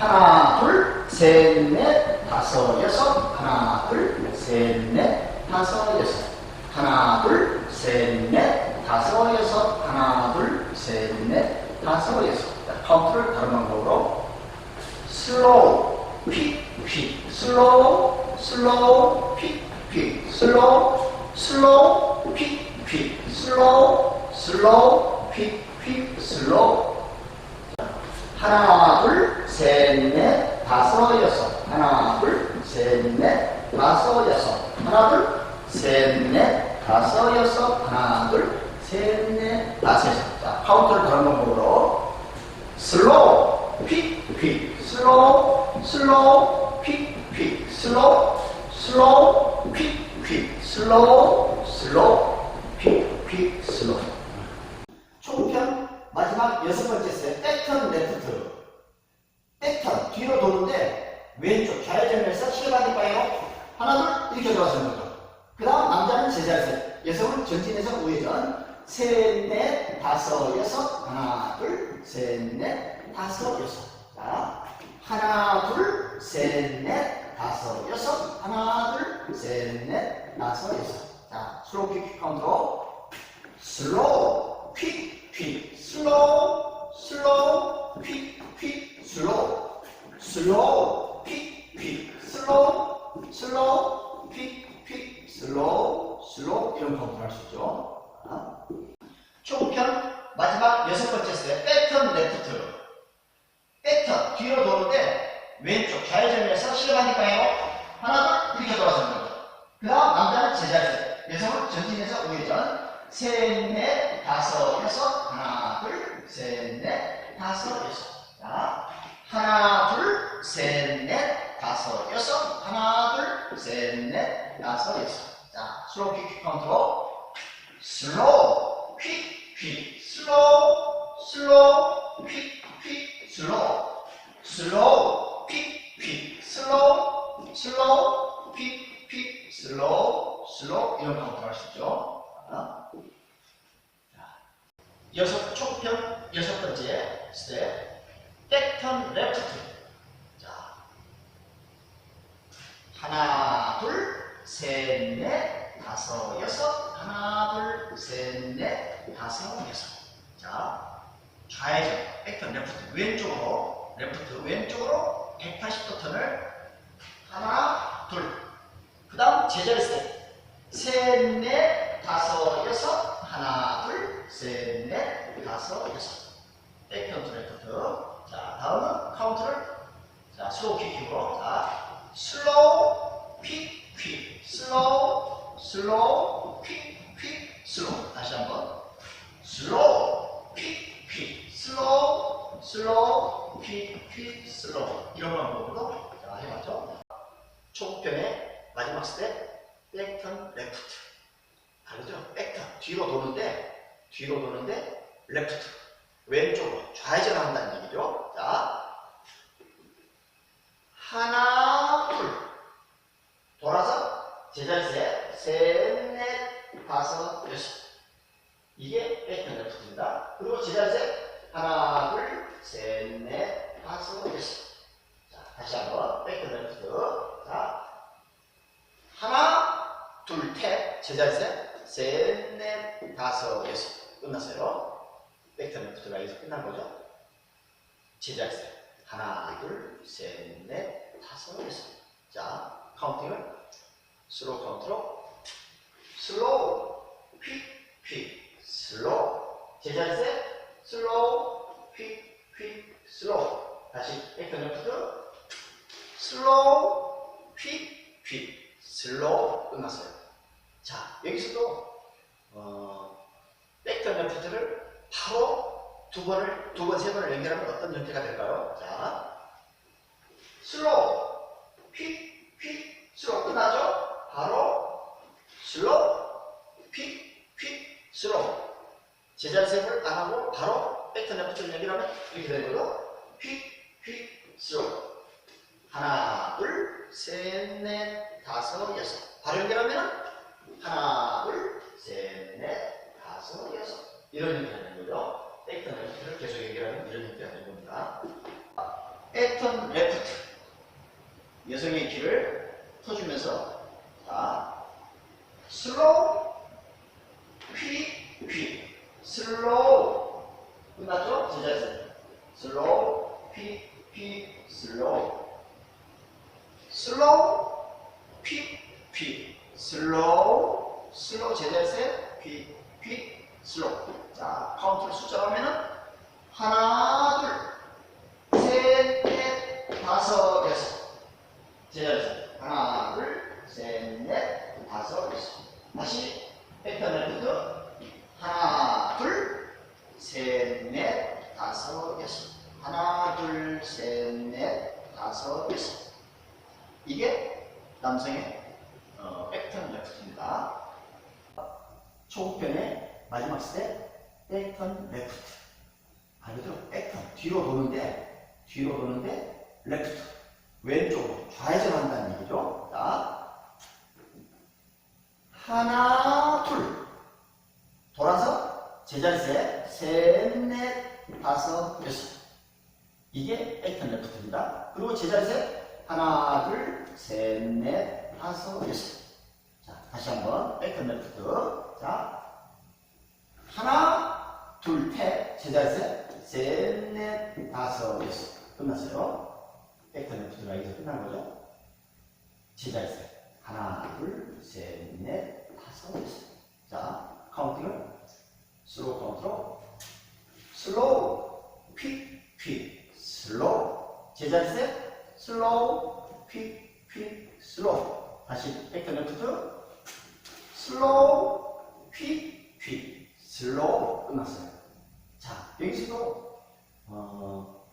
하나, 둘, 셋, 넷, 다섯, 여섯. 하나, 둘, 셋, 넷, 다섯, 여섯. 하나, 둘, 셋, 넷, 다섯, 여섯. 하나, 둘, 셋, 넷, 다섯, 여섯. 자, 카운트를 다른 방법으로 슬로우, 픽, 픽, 슬로우, 슬로우, 픽, 픽, 슬로우, 슬로우, 픽, 픽, 슬로우, 슬로우, 픽, 픽, 슬로우. 하나, 둘, 셋, 넷, 다섯, 여섯. 하나, 둘, 셋, 넷, 다섯, 여섯. 하나, 둘, 셋, 넷, 다섯, 여섯. 하나, 둘, 셋, 넷, 다섯, 여섯. 자, 카운트를 다른 방법으로 슬로우, 픽, 픽, 슬로우, 슬로우, 픽, 픽, 슬로우, 슬로우, 픽, 픽, 슬로우, 슬로우, 픽, 픽, 슬로우. 총편 마지막 여섯 번째 세 백턴 레프트. 백턴 뒤로 도는데 왼쪽 좌회전에서 실반니까요 하나 둘 이렇게 돌아서는 거죠. 그 다음 남자는 제자리세 여성은 전진해서 우회전 셋 넷 다섯 여섯. 하나 둘 셋 넷 다섯 여섯. 자 하나 둘 셋 넷 다섯 여섯. 하나 둘 셋 넷 다섯 여섯. 자 슬로우 킥 카운트로 슬로우 퀵, 퀵, 슬로우, 슬로우, 퀵, 퀵, 슬로우, 슬로우, 퀵, 퀵, 슬로우, 슬로우, 퀵, 퀵, 슬로우, 슬로우 이런 카운트를 할 수 있죠. 자, 총편 마지막 스텝 백턴 레프트 백턴 뒤로 도는데 왼쪽 좌회전에서 실행하니까요. 하나 둘 이렇게 돌아서는 거죠. 그 다음 남자는 제자리세 여성은 전진해서 우회전. 셋, 넷, 다섯, 여섯, 하나, 둘, 셋, 넷, 다섯, 여섯. 자, 하나, 둘, 셋, 넷, 다섯, 여섯, 하나, 둘, 셋, 넷, 다섯, 여섯. 자, 슬로우 퀵 카운트로 슬로우, 퀵, 퀵, 슬로우, 슬로우, 퀵, 퀵, 슬로우, 퀵, 슬로우, 슬로우, 퀵, 퀵, 슬로우, 슬로우. 이런 카운트를 할수 있죠. 자. 여섯 총평 여섯 번째 스텝. 백턴 레프트. 자 하나 둘 셋 넷 다섯 여섯. 하나 둘 셋 넷 다섯 여섯. 자 좌회전. 백턴 레프트. 왼쪽으로 레프트 왼쪽으로 180도 턴을 하나 둘그 다음 제자리 스텝 셋넷 다섯 여섯 하나 둘 셋, 넷, 다섯, 여섯. 백카운트 레프트. 자, 다음은 카운트를 자, 슬로우 킥킥으로. 자, 슬로우, 퀵, 퀵. 슬로우, 슬로우, 퀵, 퀵, 슬로우. 다시 한번. 슬로우, 퀵, 퀵. 슬로우, 슬로우, 퀵, 퀵, 슬로우. 이런 방법으로 자, 해봤죠. 총편의 마지막 스텝, 백턴 레프트. 다르죠? 백턴. 뒤로 도는데 뒤로 도는데 레프트 왼쪽으로 좌회전 한다는 얘기죠. 자 하나 둘 돌아서 제자리세 셋넷 다섯 여섯 이게 백턴 레프트입니다. 그리고 제자리세 하나 둘셋넷 다섯 여섯 자 다시 한번 백턴 레프트 자 하나 둘탭 제자리세 셋, 넷, 다섯, 여섯. 끝났어요. 레프트가 여기서 끝난 거죠. 제자리세. 하나, 둘, 셋, 넷, 다섯, 여섯. 자, 카운팅을 슬로우 카운트로 슬로우, 퀵, 퀵, 슬로우. 제자리세, 슬로우, 퀵, 퀵, 슬로우. 다시 레프트 슬로우, 퀵, 퀵, 슬로우. 끝났어요. 자, 여기서도 어, 백턴 레프트를 바로 두 번을 두 번, 세 번을 연결하면 어떤 형태가 될까요? 자, 슬로우, 퀵, 퀵, 슬로우 끝나죠? 바로 슬로우, 퀵, 퀵, 슬로우. 제자리 세번을 안 하고 바로 백턴 레프트를 연결하면 이렇게 되는 거죠? 퀵, 퀵, 슬로우. 하나, 둘, 셋, 넷, 다섯, 여섯. 바로 연결하면 하나, 둘, 셋, 넷, 다섯, 여섯. 이런 형태가 되는 거죠. 레프트를 계속 연결하면 이런 형태가 되는 겁니다. 액턴 레프트 여성의 키를 터주면서 자 슬로우 퀴퀴 슬로우 끝났죠? 제자세 슬로우 퀴퀴 슬로우 슬로우 퀴퀴 슬로우 슬로우 제자세 퀴퀴 슬로우 자 카운트를 숫자로 하면은 하나 둘 셋, 넷, 다섯, 여섯. 제자리에서 하나, 둘, 셋, 넷, 다섯, 여섯. 다시 액션 레프트 하나, 둘, 셋, 넷, 다섯, 여섯. 하나, 둘, 셋, 넷, 다섯, 여섯. 이게 남성의 어, 액션 레프트입니다. 초급편의 마지막 스텝 액션 레프트. 말 그대로 백턴 뒤로 도는데 뒤로 도는데 레프트 왼쪽으로 좌회전한다는 얘기죠. 자 하나 둘 돌아서 제자리세 셋넷 다섯 여섯 이게 백턴 레프트입니다. 그리고 제자리세 하나 둘 셋 넷 다섯 여섯 자 다시 한번 백턴 레프트 자 하나 둘 셋 제자리세 셋, 넷, 다섯, 여섯. 끝났어요. 백턴 레프트가 이제 끝난 거죠. 제자리세. 하나, 둘, 셋, 넷, 다섯, 여섯. 자, 카운팅을 슬로우 카운트로 슬로우, 퀵, 퀵, 슬로우. 제자리세. 슬로우, 퀵, 퀵, 슬로우. 다시 백턴 레프트. 슬로우, 퀵, 퀵, 슬로우. 끝났어요. 자, 여기서도 어,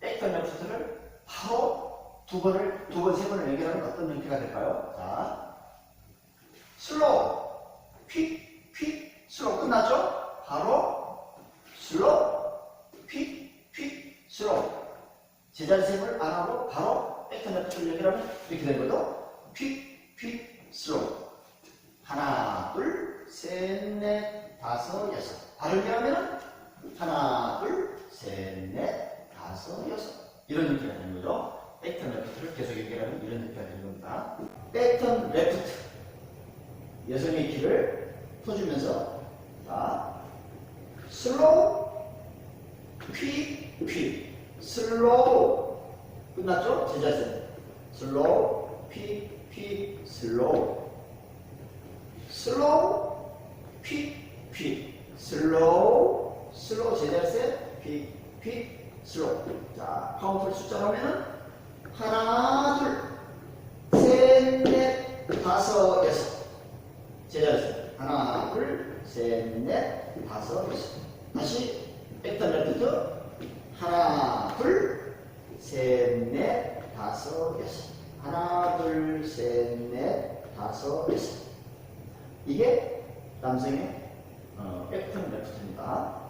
백턴 레프트를 바로 두 번을 두 번 세 번을 연결하면 어떤 형태가 될까요? 자, 슬로우, 퀵, 퀵, 슬로우 끝났죠? 바로 슬로우, 퀵, 퀵, 슬로우. 제자리 셈을 안 하고 바로 레프트를 연결하면 이렇게 되는 거죠? 퀵, 퀵, 슬로우. 하나, 둘, 셋, 넷, 다섯, 여섯. 바로 연결하면은 하나, 둘, 셋, 넷, 다섯, 여섯. 이런 형태가 되는 거죠. 백턴 레프트를 계속 연결하면 이런 형태가 되는 겁니다. 백턴 레프트. 여성의 키를 퍼주면서, 자, 슬로우, 퀴, 퀴, 슬로우. 끝났죠? 제자세. 슬로우, 퀴, 퀴, 슬로우. 슬로우, 퀴, 퀴, 슬로우, 슬로우 제자세, 퀴, 퀴, 슬로우. 자, 카운트를 숫자로 하면은 하나, 둘, 셋, 넷, 다섯, 여섯. 제자세. 하나, 둘, 셋, 넷, 다섯, 여섯. 다시 백턴 레프트. 하나, 둘, 셋, 넷, 다섯, 여섯. 하나, 둘, 셋, 넷, 다섯, 여섯. 이게 남성의 어, 백턴 레프트입니다.